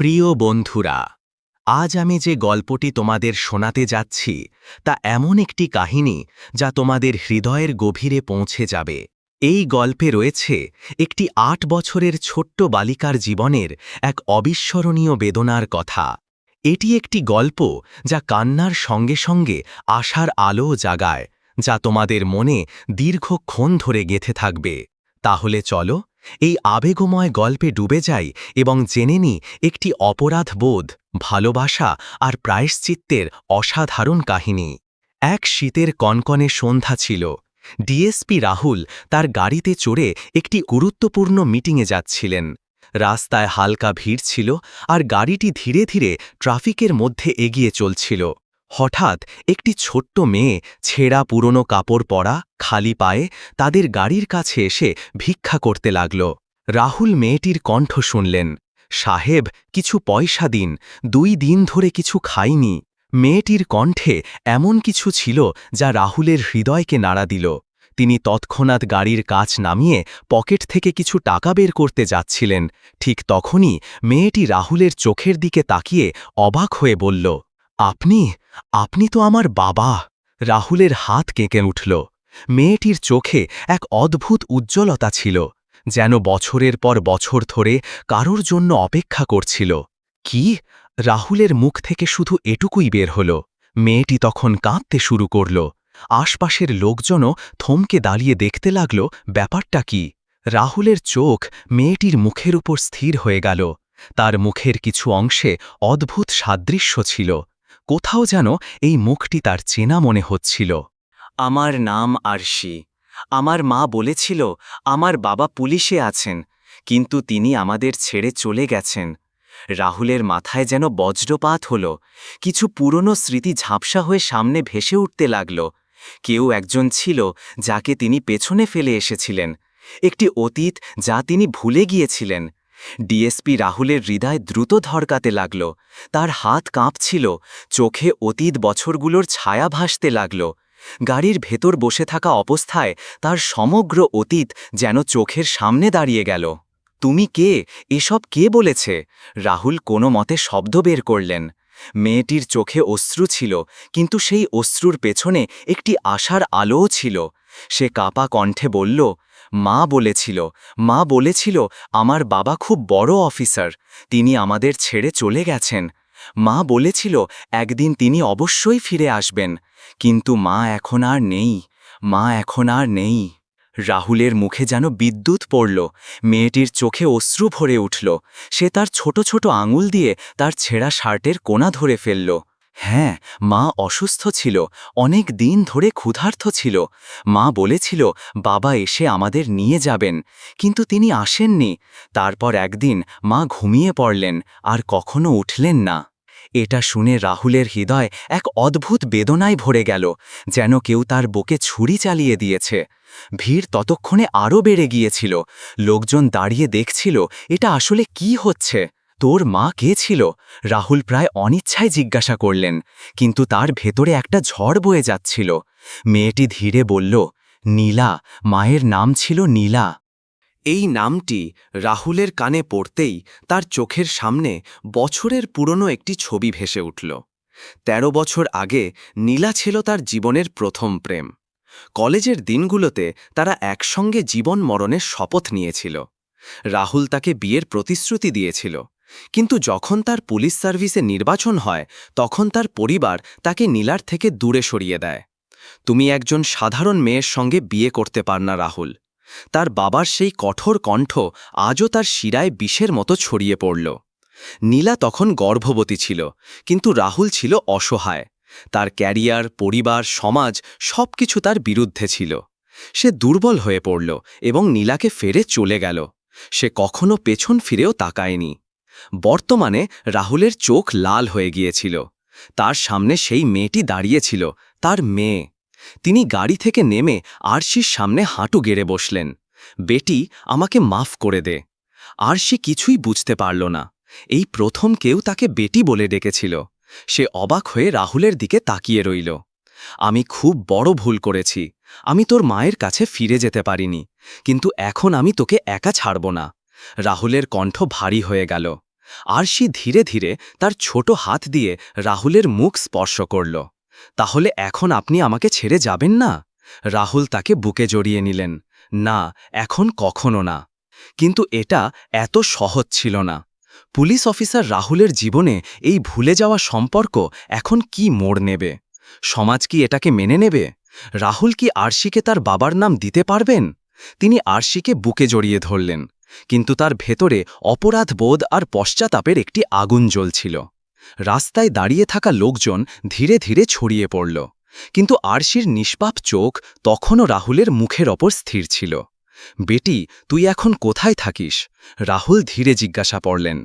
প্রিয় বন্ধুরা, আজ আমি যে গল্পটি তোমাদের শোনাতে যাচ্ছি, তা এমন একটি কাহিনী যা তোমাদের হৃদয়ের গভীরে পৌঁছে যাবে। এই গল্পে রয়েছে একটি আট বছরের ছোট্ট বালিকার জীবনের এক অবিস্মরণীয় বেদনার কথা। এটি একটি গল্প যা কান্নার সঙ্গে সঙ্গে আশার আলো জাগায়, যা তোমাদের মনে দীর্ঘক্ষণ ধরে গেথে থাকবে। তাহলে চলো এই আবেগময় গল্পে ডুবে যাই এবং জেনে নি একটি অপরাধ বোধ, ভালোবাসা আর প্রায়শ্চিত্তের অসাধারণ কাহিনী। এক শীতের কনকনে সন্ধ্যা ছিল। ডিএসপি রাহুল তার গাড়িতে চড়ে একটি গুরুত্বপূর্ণ মিটিংয়ে যাচ্ছিলেন। রাস্তায় হালকা ভিড় ছিল আর গাড়িটি ধীরে ধীরে ট্রাফিকের মধ্যে এগিয়ে চলছিল। হঠাৎ একটি ছোট্ট মেয়ে ছেঁড়া পুরনো কাপড় পরা খালি পায়ে তাদের গাড়ির কাছে এসে ভিক্ষা করতে লাগল। রাহুল মেয়েটির কণ্ঠ শুনলেন। সাহেব, কিছু পয়সা দিন, দুই দিন ধরে কিছু খাইনি। মেয়েটির কণ্ঠে এমন কিছু ছিল যা রাহুলের হৃদয়কে নাড়া দিল। তিনি তৎক্ষণাৎ গাড়ির কাচ নামিয়ে পকেট থেকে কিছু টাকা বের করতে যাচ্ছিলেন। ঠিক তখনই মেয়েটি রাহুলের চোখের দিকে তাকিয়ে অবাক হয়ে বলল আপনি আপনি তো আমার বাবা। রাহুলের হাত কেঁকে উঠল। মেয়েটির চোখে এক অদ্ভুত উজ্জ্বলতা ছিল, যেন বছরের পর বছর ধরে কারোর জন্য অপেক্ষা করছিল। কি? রাহুলের মুখ থেকে শুধু এটুকুই বের হল। মেয়েটি তখন কাঁদতে শুরু করল। আশপাশের লোকজনও থমকে দাঁড়িয়ে দেখতে লাগল, ব্যাপারটা কি? রাহুলের চোখ মেয়েটির মুখের উপর স্থির হয়ে গেল। তার মুখের কিছু অংশে অদ্ভুত সাদৃশ্য ছিল। কোথাও যেন এই মুখটি তার চেনা মনে হচ্ছিল। আমার নাম আরশি। আমার মা বলেছিল, আমার বাবা পুলিশে আছেন, কিন্তু তিনি আমাদের ছেড়ে চলে গেছেন। রাহুলের মাথায় যেন বজ্রপাত হল। কিছু পুরনো স্মৃতি ঝাপসা হয়ে সামনে ভেসে উঠতে লাগল। কেউ একজন ছিল যাকে তিনি পেছনে ফেলে এসেছিলেন। একটি অতীত যা তিনি ভুলে গিয়েছিলেন। ডিএসপি রাহুলের হৃদয় দ্রুত ধরকাতে লাগল। তার হাত কাঁপছিল, চোখে অতীত বছরগুলোর ছায়া ভাসতে লাগল। গাড়ির ভেতর বসে থাকা অবস্থায় তার সমগ্র অতীত যেন চোখের সামনে দাঁড়িয়ে গেল। তুমি কে? এসব কে বলেছে? রাহুল কোনো মতে শব্দ বের করলেন। মেয়েটির চোখে অশ্রু ছিল, কিন্তু সেই অশ্রুর পেছনে একটি আশার আলোও ছিল। সে কাপা কণ্ঠে বলল মা বলেছিল মা বলেছিল, আমার বাবা খুব বড় অফিসার, তিনি আমাদের ছেড়ে চলে গেছেন। মা বলেছিল, একদিন তিনি অবশ্যই ফিরে আসবেন, কিন্তু মা এখন আর নেই, মা এখন আর নেই। রাহুলের মুখে যেন বিদ্যুৎ পড়ল, মেয়েটির চোখে অশ্রু ভরে উঠল, সে তার ছোট ছোট আঙুল দিয়ে তার ছেঁড়া শার্টের কোনা ধরে ফেলল। হ্যাঁ মা অসুস্থ ছিল, অনেক দিন ধরে ক্ষুধার্থ ছিল। মা বলেছিল, বাবা এসে আমাদের নিয়ে যাবেন। কিন্তু তিনি আসেননি। তারপর একদিন মা ঘুমিয়ে পড়লেন, আর কখনো উঠলেন না। এটা শুনে রাহুলের হৃদয় এক অদ্ভুত বেদনায় ভরে গেল, যেন কেউ তার বুকে ছুরি চালিয়ে দিয়েছে। ভিড় ততক্ষণে আরও বেড়ে গিয়েছিল। লোকজন দাঁড়িয়ে দেখছিল, এটা আসলে কি হচ্ছে? তোর মা কে ছিল? রাহুল প্রায় অনিচ্ছায় জিজ্ঞাসা করলেন, কিন্তু তার ভেতরে একটা ঝড় বয়ে যাচ্ছিল। মেয়েটি ধীরে বলল, নীলা, মায়ের নাম ছিল নীলা। এই নামটি রাহুলের কানে পড়তেই তার চোখের সামনে বছরের পুরনো একটি ছবি ভেসে উঠল। ১৩ বছর আগে নীলা ছিল তার জীবনের প্রথম প্রেম। কলেজের দিনগুলোতে তারা একসঙ্গে জীবন মরণের শপথ নিয়েছিল। রাহুল তাকে বিয়ের প্রতিশ্রুতি দিয়েছিল। কিন্তু যখন তার পুলিশ সার্ভিসে নির্বাচন হয়, তখন তার পরিবার তাকে নীলার থেকে দূরে সরিয়ে দেয়। তুমি একজন সাধারণ মেয়ের সঙ্গে বিয়ে করতে পার না, রাহুল। তার বাবার সেই কঠোর কণ্ঠ আজও তার শিরায় বিষের মতো ছড়িয়ে পড়ল। নীলা তখন গর্ভবতী ছিল, কিন্তু রাহুল ছিল অসহায়। তার ক্যারিয়ার, পরিবার, সমাজ সবকিছু তার বিরুদ্ধে ছিল। সে দুর্বল হয়ে পড়ল এবং নীলাকে ফেরে চলে গেল। সে কখনো পেছন ফিরেও তাকায়নি। বর্তমানে রাহুলের চোখ লাল হয়ে গিয়েছিল। তার সামনে সেই মেয়েটি দাঁড়িয়েছিল, তার মেয়ে। তিনি গাড়ি থেকে নেমে আরশির সামনে হাঁটু গেড়ে বসলেন। বেটি, আমাকে মাফ করে দে আরশি কিছুই বুঝতে পারল না। এই প্রথম কেউ তাকে বেটি বলে ডেকেছিল। সে অবাক হয়ে রাহুলের দিকে তাকিয়ে রইল। আমি খুব বড় ভুল করেছি। আমি তোর মায়ের কাছে ফিরে যেতে পারিনি। কিন্তু এখন আমি তোকে একা ছাড়ব না। রাহুলের কণ্ঠ ভারী হয়ে গেল। আরশি ধীরে ধীরে তার ছোট হাত দিয়ে রাহুলের মুখ স্পর্শ করল। তাহলে এখন আপনি আমাকে ছেড়ে যাবেন না? রাহুল তাকে বুকে জড়িয়ে নিলেন। না, এখন কখনো না। কিন্তু এটা এত সহজ ছিল না। পুলিশ অফিসার রাহুলের জীবনে এই ভুলে যাওয়া সম্পর্ক এখন কি মোড় নেবে? সমাজ কি এটাকে মেনে নেবে? রাহুল কি আরশিকে তার বাবার নাম দিতে পারবেন? তিনি আরশিকে বুকে জড়িয়ে ধরলেন। কিন্তু তার ভেতরে অপরাধ বোধ আর পশ্চাতাপের একটি আগুন জ্বলছিল। রাস্তায় দাঁড়িয়ে থাকা লোকজন ধীরে ধীরে ছড়িয়ে পড়ল। কিন্তু আরশির নিষ্পাপ চোখ তখনও রাহুলের মুখের ওপর স্থির ছিল। বেটি, তুই এখন কোথায় থাকিস? রাহুল ধীরে জিজ্ঞাসা পড়লেন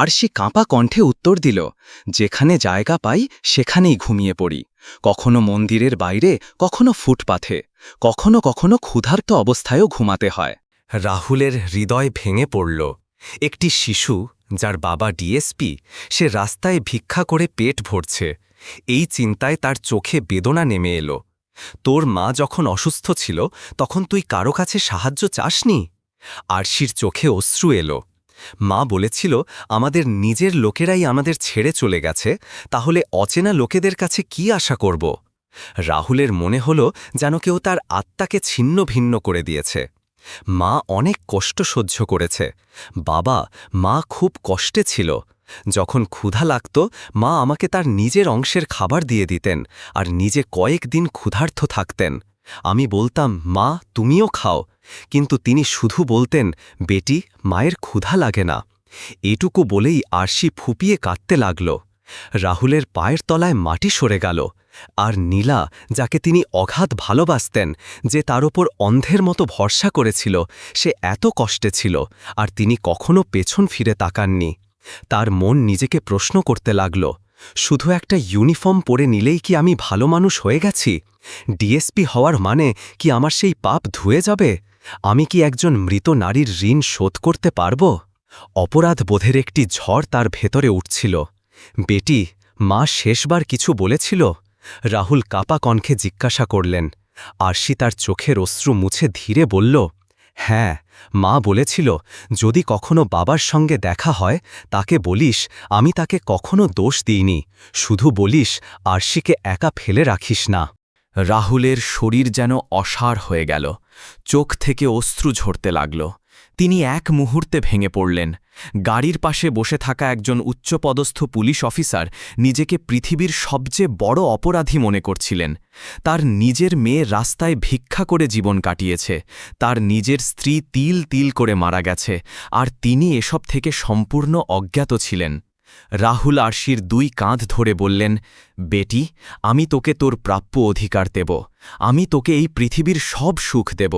আরশি কাঁপা কণ্ঠে উত্তর দিল, যেখানে জায়গা পাই, সেখানেই ঘুমিয়ে পড়ি। কখনো মন্দিরের বাইরে, কখনো ফুটপাথে, কখনো কখনো ক্ষুধার্ত অবস্থায়ও ঘুমাতে হয়। রাহুলের হৃদয় ভেঙে পড়ল। একটি শিশু, যার বাবা ডিএসপি, সে রাস্তায় ভিক্ষা করে পেট ভরছে। এই চিন্তায় তার চোখে বেদনা নেমে এলো। তোর মা যখন অসুস্থ ছিল, তখন তুই কারও কাছে সাহায্য চাসনি? আরশির চোখে অশ্রু এলো। মা বলেছিল, আমাদের নিজের লোকেরাই আমাদের ছেড়ে চলে গেছে, তাহলে অচেনা লোকেদের কাছে কি আশা করব? রাহুলের মনে হল যেন কেউ তার আত্মাকে ছিন্ন ভিন্ন করে দিয়েছে। মা অনেক কষ্ট সহ্য করেছে। বাবা, মা খুব কষ্টে ছিল। যখন ক্ষুধা লাগত, মা আমাকে তার নিজের অংশের খাবার দিয়ে দিতেন আর নিজে কয়েকদিন ক্ষুধার্থ থাকতেন। আমি বলতাম, মা, তুমিও খাও। কিন্তু তিনি শুধু বলতেন, বেটি, মায়ের ক্ষুধা লাগে না। এটুকু বলেই আরশি ফুপিয়ে কাঁদতে লাগল। রাহুলের পায়ের তলায় মাটি সরে গেল, আর নীলা, যাকে তিনি অগাধ ভালোবাসতেন, যে তার ওপর অন্ধের মতো ভরসা করেছিল, সে এত কষ্টে ছিল, আর তিনি কখনো পেছন ফিরে তাকাননি। তার মন নিজেকে প্রশ্ন করতে লাগল, শুধু একটা ইউনিফর্ম পরে নিলেই কি আমি ভালো মানুষ হয়ে গেছি? ডিএসপি হওয়ার মানে কি আমার সেই পাপ ধুয়ে যাবে? আমি কি একজন মৃত নারীর ঋণ শোধ করতে পারব? অপরাধ বোধের একটি ঝড় তার ভেতরে উঠছিল। বেটি, মা শেষবার কিছু বলেছিল? রাহুল কাপা কণ্ঠে জিজ্ঞাসা করলেন। আরশি তার চোখের অশ্রু মুছে ধীরে বলল হ্যাঁ মা বলেছিল, যদি কখনো বাবার সঙ্গে দেখা হয়, তাকে বলিস, আমি তাকে কখনো দোষ দিইনি। শুধু বলিস, আরশিকে একা ফেলে রাখিস না। রাহুলের শরীর যেন অসার হয়ে গেল। চোখ থেকে অশ্রু ঝরতে লাগল। তিনি এক মুহূর্তে ভেঙে পড়লেন। গাড়ির পাশে বসে থাকা একজন উচ্চপদস্থ পুলিশ অফিসার নিজেকে পৃথিবীর সবচেয়ে বড় অপরাধী মনে করছিলেন। তার নিজের মেয়ে রাস্তায় ভিক্ষা করে জীবন কাটিয়েছে। তার নিজের স্ত্রী তিল তিল করে মারা গেছে। আর তিনি এসব থেকে সম্পূর্ণ অজ্ঞাত ছিলেন। রাহুল আরশির দুই কাঁধ ধরে বললেন, বেটি, আমি তোকে তোর প্রাপ্য অধিকার দেব। আমি তোকে এই পৃথিবীর সব সুখ দেব।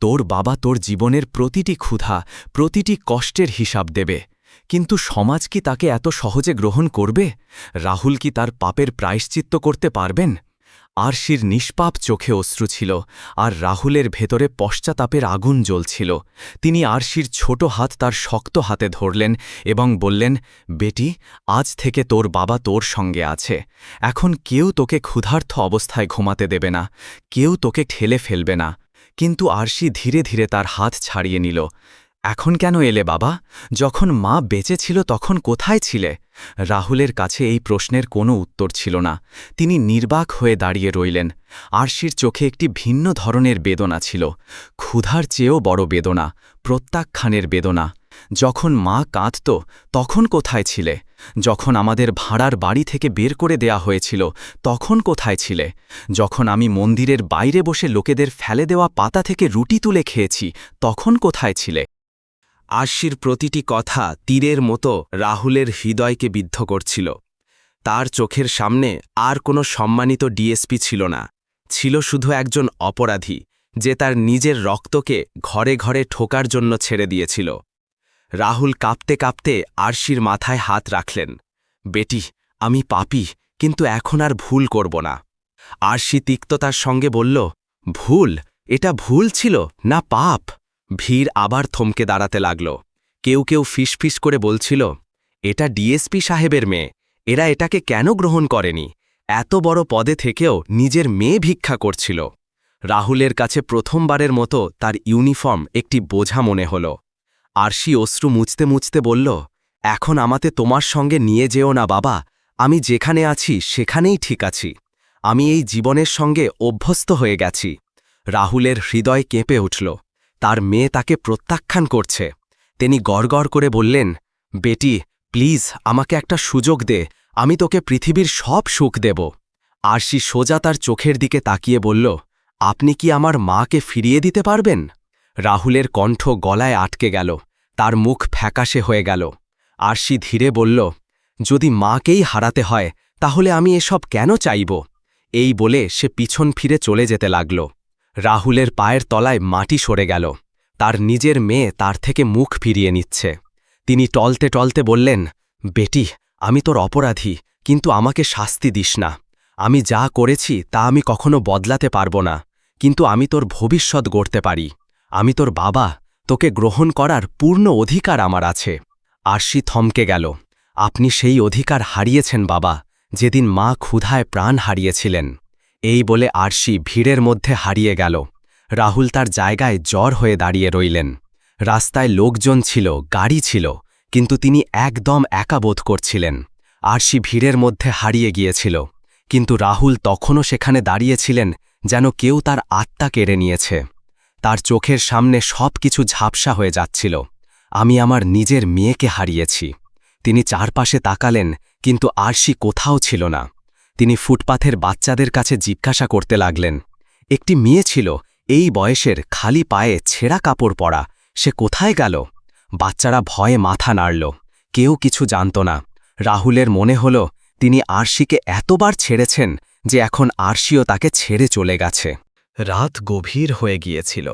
তোর বাবা তোর জীবনের প্রতিটি ক্ষুধা, প্রতিটি কষ্টের হিসাব দেবে। কিন্তু সমাজ কি তাকে এত সহজে গ্রহণ করবে? রাহুল কি তার পাপের প্রায়শ্চিত্ত করতে পারবেন? আরশির নিষ্পাপ চোখে অশ্রু ছিল, আর রাহুলের ভেতরে পশ্চাতাপের আগুন জ্বলছিল। তিনি আরশির ছোট হাত তার শক্ত হাতে ধরলেন এবং বললেন, বেটি, আজ থেকে তোর বাবা তোর সঙ্গে আছে। এখন কেউ তোকে ক্ষুধার্থ অবস্থায় ঘুমাতে দেবে না, কেউ তোকে ঠেলে ফেলবে না। কিন্তু আরশি ধীরে ধীরে তার হাত ছাড়িয়ে নিল। এখন কেন এলে বাবা? যখন মা বেঁচে ছিল তখন কোথায় ছিলে? রাহুলের কাছে এই প্রশ্নের কোনো উত্তর ছিল না। তিনি নির্বাক হয়ে দাঁড়িয়ে রইলেন। আরশির চোখে একটি ভিন্ন ধরনের বেদনা ছিল। ক্ষুধার চেয়েও বড় বেদনা, প্রত্যাখ্যানের বেদনা। যখন মা কাঁদত, তখন কোথায় ছিলে? যখন আমাদের ভাড়ার বাড়ি থেকে বের করে দেয়া হয়েছিল, তখন কোথায় ছিলে? যখন আমি মন্দিরের বাইরে বসে লোকেদের ফেলে দেওয়া পাতা থেকে রুটি তুলে খেয়েছি, তখন কোথায় ছিলে? আশির প্রতিটি কথা তীরের মতো রাহুলের হৃদয়কে বিদ্ধ করছিল। তার চোখের সামনে আর কোনো সম্মানিত ডিএসপি ছিল না। ছিল শুধু একজন অপরাধী, যে তার নিজের রক্তকে ঘরে ঘরে ঠোকার জন্য ছেড়ে দিয়েছিল। রাহুল কাঁপতে কাঁপতে আরশির মাথায় হাত রাখলেন। বেটি, আমি পাপি, কিন্তু এখন আর ভুল করব না। আরশি তিক্ততার সঙ্গে বলল, ভুল? এটা ভুল ছিল না পাপ? ভিড় আবার থমকে দাঁড়াতে লাগল। কেউ কেউ ফিসফিস করে বলছিল, এটা ডিএসপি সাহেবের মেয়ে, এরা এটাকে কেন গ্রহণ করেনি? এত বড় পদে থেকেও নিজের মেয়ে ভিক্ষা করছিল। রাহুলের কাছে প্রথমবারের মতো তার ইউনিফর্ম একটি বোঝা মনে হল। আরশি অশ্রু মুছতে মুছতে বলল, এখন আমাতে তোমার সঙ্গে নিয়ে যেও না বাবা, আমি যেখানে আছি সেখানেই ঠিক আছি। আমি এই জীবনের সঙ্গে অভ্যস্ত হয়ে গেছি। রাহুলের হৃদয় কেঁপে উঠল। তার মেয়ে তাকে প্রত্যাখ্যান করছে। তিনি গড়গড় করে বললেন, বেটি, প্লিজ আমাকে একটা সুযোগ দে, আমি তোকে পৃথিবীর সব সুখ দেব। আরশি সোজা তার চোখের দিকে তাকিয়ে বলল, আপনি কি আমার মাকে ফিরিয়ে দিতে পারবেন? রাহুলের কণ্ঠ গলায় আটকে গেল, তার মুখ ফ্যাকাশে হয়ে গেল। আরশি ধীরে বলল, যদি মাকেই হারাতে হয়, তাহলে আমি এসব কেন চাইব? এই বলে সে পিছন ফিরে চলে যেতে লাগল। রাহুলের পায়ের তলায় মাটি সরে গেল। তার নিজের মেয়ে তার থেকে মুখ ফিরিয়ে নিচ্ছে। তিনি টলতে টলতে বললেন, বেটি, আমি তোর অপরাধী, কিন্তু আমাকে শাস্তি দিস না। আমি যা করেছি তা আমি কখনো বদলাতে পারব না, কিন্তু আমি তোর ভবিষ্যৎ গড়তে পারি। আমি তোর বাবা, তোকে গ্রহণ করার পূর্ণ অধিকার আমার আছে। আরশি থমকে গেল। আপনি সেই অধিকার হারিয়েছেন বাবা, যেদিন মা ক্ষুধায় প্রাণ হারিয়েছিলেন। এই বলে আরশি ভিড়ের মধ্যে হারিয়ে গেল। রাহুল তার জায়গায় জ্বর হয়ে দাঁড়িয়ে রইলেন। রাস্তায় লোকজন ছিল, গাড়ি ছিল, কিন্তু তিনি একদম একা বোধ করছিলেন। আরশি ভিড়ের মধ্যে হারিয়ে গিয়েছিল, কিন্তু রাহুল তখনও সেখানে দাঁড়িয়েছিলেন যেন কেউ তার আত্মা কেড়ে নিয়েছে। তার চোখের সামনে সব কিছু ঝাপসা হয়ে যাচ্ছিল। আমি আমার নিজের মেয়েকে হারিয়েছি। তিনি চারপাশে তাকালেন, কিন্তু আরশি কোথাও ছিল না। তিনি ফুটপাথের বাচ্চাদের কাছে জিজ্ঞাসা করতে লাগলেন, একটি মেয়ে ছিল, এই বয়সের খালি পায়ে ছেঁড়া কাপড় পরা, সে কোথায় গেল? বাচ্চারা ভয়ে মাথা নাড়ল, কেউ কিছু জানত না। রাহুলের মনে হল, তিনি আরশিকে এতবার ছেড়েছেন যে এখন আরশিও তাকে ছেড়ে চলে গেছে। রাত গভীর হয়ে গিয়েছিল।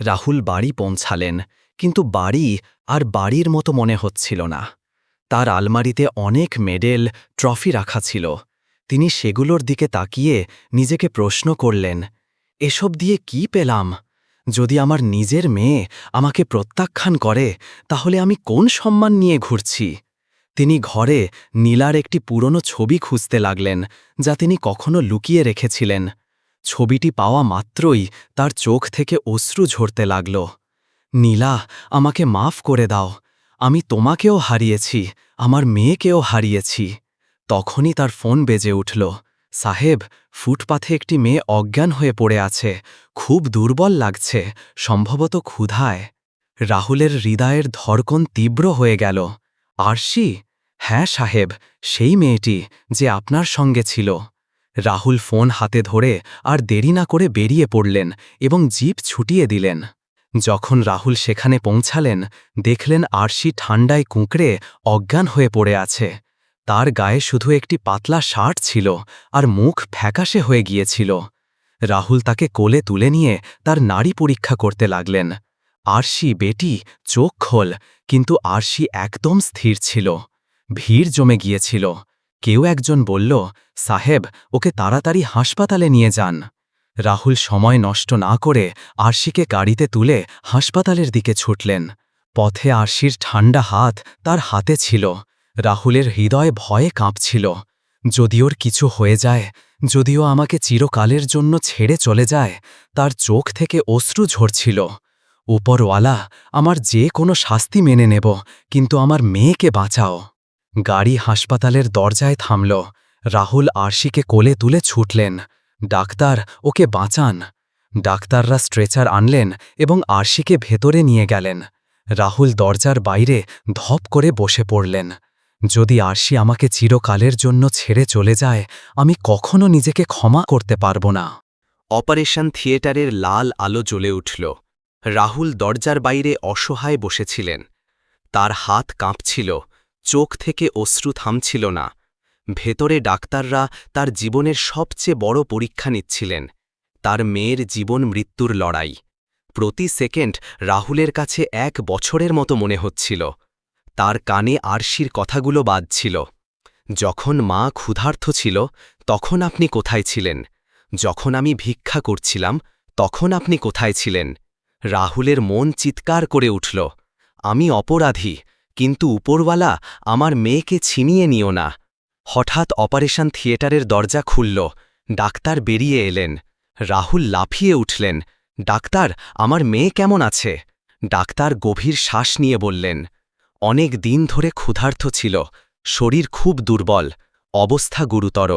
রাহুল বাড়ি পৌঁছালেন, কিন্তু বাড়ি আর বাড়ির মতো মনে হচ্ছিল না। তার আলমারিতে অনেক মেডেল, ট্রফি রাখা ছিল। তিনি সেগুলোর দিকে তাকিয়ে নিজেকে প্রশ্ন করলেন, এসব দিয়ে কি পেলাম? যদি আমার নিজের মেয়ে আমাকে প্রত্যাখ্যান করে, তাহলে আমি কোন সম্মান নিয়ে ঘুরছি? তিনি ঘরে নীলার একটি পুরনো ছবি খুঁজতে লাগলেন, যা তিনি কখনো লুকিয়ে রেখেছিলেন। ছবিটি পাওয়া মাত্রই তার চোখ থেকে অশ্রু ঝরতে লাগল। নীলা, আমাকে মাফ করে দাও। আমি তোমাকেও হারিয়েছি, আমার মেয়েকেও হারিয়েছি। তখনই তার ফোন বেজে উঠল। সাহেব, ফুটপাথে একটি মেয়ে অজ্ঞান হয়ে পড়ে আছে। খুব দুর্বল লাগছে, সম্ভবত ক্ষুধায়। রাহুলের হৃদয়ের ধরকন তীব্র হয়ে গেল। আরশি? হ্যাঁ সাহেব, সেই মেয়েটি যে আপনার সঙ্গে ছিল। রাহুল ফোন হাতে ধরে আর দেরি না করে বেরিয়ে পড়লেন এবং জিপ ছুটিয়ে দিলেন। যখন রাহুল সেখানে পৌঁছালেন, দেখলেন আরশি ঠান্ডায় কুঁকড়ে অজ্ঞান হয়ে পড়ে আছে। তার গায়ে শুধু একটি পাতলা শার্ট ছিল আর মুখ ফ্যাকাশে হয়ে গিয়েছিল। রাহুল তাকে কোলে তুলে নিয়ে তার নারী পরীক্ষা করতে লাগলেন। আরশি, বেটি, চোখ খোল, কিন্তু আরশি একদম স্থির ছিল। ভিড় জমে গিয়েছিল। কেউ একজন বলল, সাহেব, ওকে তাড়াতাড়ি হাসপাতালে নিয়ে যান। রাহুল সময় নষ্ট না করে আরশিকে গাড়িতে তুলে হাসপাতালের দিকে ছুটলেন। পথে আরশির ঠান্ডা হাত তার হাতে ছিল। রাহুলের হৃদয় ভয়ে কাঁপছিল। যদি ওর কিছু হয়ে যায় যদিও আমাকে চিরকালের জন্য ছেড়ে চলে যায়, তার চোখ থেকে অশ্রু ঝরছিল। উপরওয়ালা, আমার যে কোনো শাস্তি মেনে নেব, কিন্তু আমার মেয়েকে বাঁচাও। গাড়ি হাসপাতালের দরজায় থামল। রাহুল আরশিকে কোলে তুলে ছুটলেন। ডাক্তার, ওকে বাঁচান। ডাক্তাররা স্ট্রেচার আনলেন এবং আরশিকে ভেতরে নিয়ে গেলেন। রাহুল দরজার বাইরে ধপ করে বসে পড়লেন। যদি আরশি আমাকে চিরকালের জন্য ছেড়ে চলে যায়, আমি কখনো নিজেকে ক্ষমা করতে পারব না। অপারেশন থিয়েটারের লাল আলো জ্বলে উঠল। রাহুল দরজার বাইরে অসহায় বসেছিলেন। তার হাত কাঁপছিল, চোখ থেকে অশ্রু থামছিল না। ভেতরে ডাক্তাররা তার জীবনের সবচেয়ে বড় পরীক্ষা নিচ্ছিলেন। তার মেয়ের জীবন মৃত্যুর লড়াই। প্রতি সেকেন্ড রাহুলের কাছে এক বছরের মতো মনে হচ্ছিল। তার কানে আরশির কথাগুলো বাজছিল যখন মা ক্ষুধার্থ ছিল, তখন আপনি কোথায় ছিলেন? যখন আমি ভিক্ষা করছিলাম, তখন আপনি কোথায় ছিলেন? রাহুলের মন চিৎকার করে উঠল, আমি অপরাধী, কিন্তু উপরওয়ালা আমার মেয়েকে ছিনিয়ে নিও না। হঠাৎ অপারেশন থিয়েটারের দরজা খুলল, ডাক্তার বেরিয়ে এলেন। রাহুল লাফিয়ে উঠলেন, ডাক্তার, আমার মেয়ে কেমন আছে? ডাক্তার গভীর শ্বাস নিয়ে বললেন অনেক দিন ধরে ক্ষুধার্ত ছিল, শরীর খুব দুর্বল, অবস্থা গুরুতর,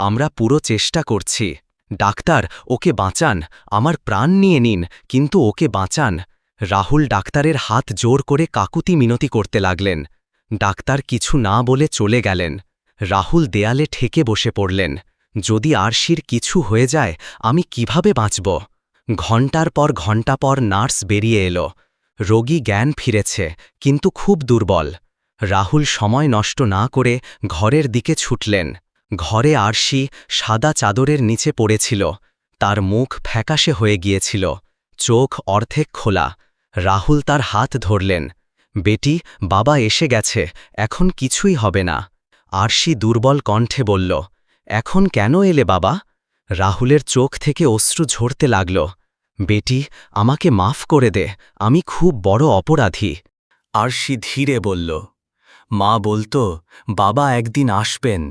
আমরা পুরো চেষ্টা করছি। ডাক্তার, ওকে বাঁচান, আমার প্রাণ নিয়ে নিন, কিন্তু ওকে বাঁচান। রাহুল ডাক্তারের হাত জোর করে কাকুতি মিনতি করতে লাগলেন। ডাক্তার কিছু না বলে চলে গেলেন। রাহুল দেয়ালে ঠেকে বসে পড়লেন। যদি আরশির কিছু হয়ে যায়, আমি কীভাবে বাঁচব? ঘণ্টার পর ঘণ্টা পর নার্স বেরিয়ে এলো। রোগী জ্ঞান ফিরেছে, কিন্তু খুব দুর্বল। রাহুল সময় নষ্ট না করে ঘরের দিকে ছুটলেন। ঘরে আরশি সাদা চাদরের নিচে পড়েছিল। তার মুখ ফ্যাকাশে হয়ে গিয়েছিল। চোখ অর্ধেক খোলা। রাহুল তার হাত ধরলেন। বেটি, বাবা এসে গেছে, এখন কিছুই হবে না। আরশি দুর্বল কণ্ঠে বলল, এখন কেন এলে বাবা? রাহুলের চোখ থেকে অশ্রু ঝরতে লাগল। বেটি, আমাকে মাফ করে দে, আমি খুব বড় অপরাধী। আরশি ধীরে বলল, মা বলতো, বাবা একদিন আসবেন,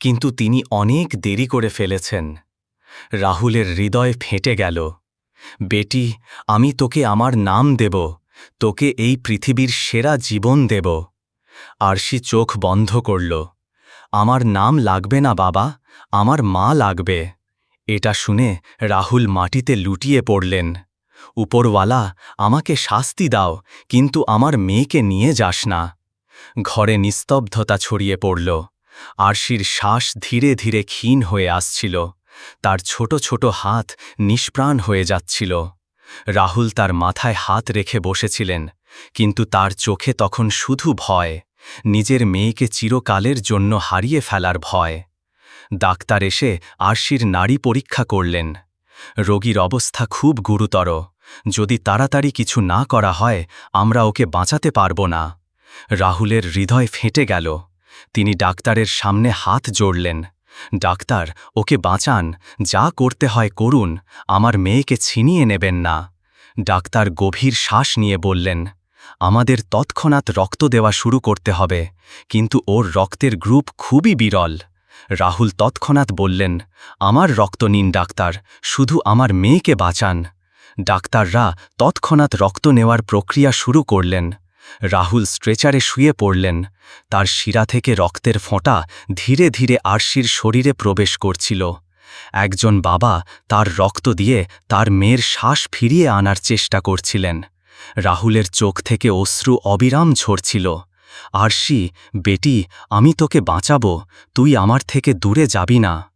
কিন্তু তিনি অনেক দেরি করে ফেলেছেন। রাহুলের হৃদয় ফেটে গেল, বেটি, আমি তোকে আমার নাম দেব, তোকে এই পৃথিবীর সেরা জীবন দেব। আরশি চোখ বন্ধ করল, আমার নাম লাগবে না বাবা, আমার মা লাগবে। এটা শুনে রাহুল মাটিতে লুটিয়ে পড়লেন। উপরওয়ালা, আমাকে শাস্তি দাও, কিন্তু আমার মেয়েকে নিয়ে যাস না। ঘরে নিস্তব্ধতা ছড়িয়ে পড়ল। আরশির শ্বাস ধীরে ধীরে ক্ষীণ হয়ে আসছিল। তার ছোট ছোট হাত নিষ্প্রাণ হয়ে যাচ্ছিল। রাহুল তার মাথায় হাত রেখে বসেছিলেন, কিন্তু তার চোখে তখন শুধু ভয়, নিজের মেয়েকে চিরকালের জন্য হারিয়ে ফেলার ভয়। ডাক্তার এসে আরশির নাড়ি পরীক্ষা করলেন। রোগীর অবস্থা খুব গুরুতর। যদি তাড়াতাড়ি কিছু না করা হয়, আমরা ওকে বাঁচাতে পারব না। রাহুলের হৃদয় ফেটে গেল। তিনি ডাক্তারের সামনে হাত জড়লেন। ডাক্তার, ওকে বাঁচান। যা করতে হয় করুন। আমার মেয়েকে ছিনিয়ে নেবেন না। ডাক্তার গভীর শ্বাস নিয়ে বললেন, আমাদের তৎক্ষণাৎ রক্ত দেওয়া শুরু করতে হবে। কিন্তু ওর রক্তের গ্রুপ খুবই বিরল। রাহুল তৎক্ষণাৎ বললেন, আমার রক্ত নিন, ডাক্তার, শুধু আমার মেয়েকে বাঁচান। ডাক্তাররা তৎক্ষণাৎ রক্ত নেওয়ার প্রক্রিয়া শুরু করলেন। রাহুল স্ট্রেচারে শুয়ে পড়লেন। তার শিরা থেকে রক্তের ফোঁটা ধীরে ধীরে আরশির শরীরে প্রবেশ করছিল। একজন বাবা তার রক্ত দিয়ে তার মেয়ের শ্বাস ফিরিয়ে আনার চেষ্টা করছিলেন। রাহুলের চোখ থেকে অশ্রু অবিরাম ঝরছিল। আরশি বেটি আমি তোকে বাঁচাবো তুই আমার থেকে দূরে যাবি না।